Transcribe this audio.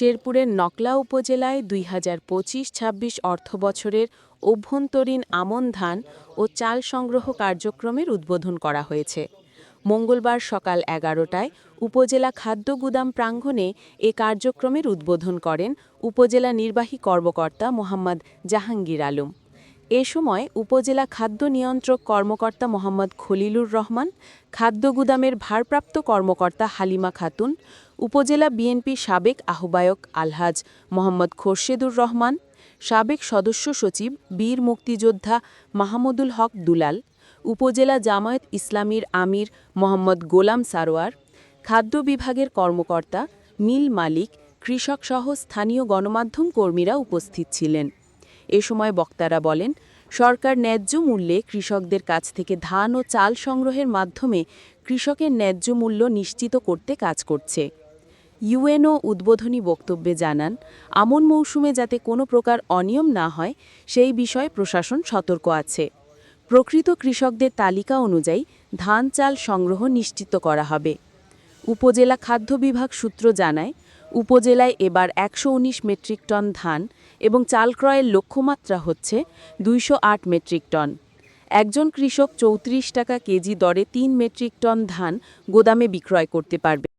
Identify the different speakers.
Speaker 1: শেরপুরের নকলা উপজেলায় দুই হাজার পঁচিশ ছাব্বিশ অর্থবছরের অভ্যন্তরীণ আমন ধান ও চাল সংগ্রহ কার্যক্রমের উদ্বোধন করা হয়েছে। মঙ্গলবার সকাল এগারোটায় উপজেলা খাদ্য গুদাম প্রাঙ্গণে এ কার্যক্রমের উদ্বোধন করেন উপজেলা নির্বাহী কর্মকর্তা মোহাম্মদ জাহাঙ্গীর আলম। এ সময় উপজেলা খাদ্য নিয়ন্ত্রক কর্মকর্তা মোহাম্মদ খলিলুর রহমান, খাদ্য গুদামের ভারপ্রাপ্ত কর্মকর্তা হালিমা খাতুন, উপজেলা বিএনপি সাবেক আহ্বায়ক আলহাজ মোহাম্মদ খোরশেদুর রহমান, সাবেক সদস্য সচিব বীর মুক্তিযোদ্ধা মাহমুদুল হক দুলাল, উপজেলা জামায়াত ইসলামীর আমির মোহাম্মদ গোলাম সারোয়ার, খাদ্য বিভাগের কর্মকর্তা মিল মালিক, কৃষকসহ স্থানীয় গণমাধ্যম কর্মীরা উপস্থিত ছিলেন। এ সময় বক্তারা বলেন, সরকার ন্যায্য মূল্যে কৃষকদের কাছ থেকে ধান ও চাল সংগ্রহের মাধ্যমে কৃষকের ন্যায্য মূল্য নিশ্চিত করতে কাজ করছে। ইউএনও উদ্বোধনী বক্তব্যে জানান, আমন মৌসুমে যাতে কোনো প্রকার অনিয়ম না হয়, সেই বিষয়ে প্রশাসন সতর্ক আছে। প্রকৃত কৃষকদের তালিকা অনুযায়ী ধান চাল সংগ্রহ নিশ্চিত করা হবে। উপজেলা খাদ্য বিভাগ সূত্র জানায় উপজেলায় এবার একশো উনিশ মেট্রিক টন ধান এবং চাল ক্রয়ের লক্ষ্যমাত্রা হচ্ছে দুইশো আট মেট্রিক টন। একজন কৃষক চৌত্রিশ টাকা কেজি দরে তিন মেট্রিক টন ধান গোদামে বিক্রয় করতে পারবে।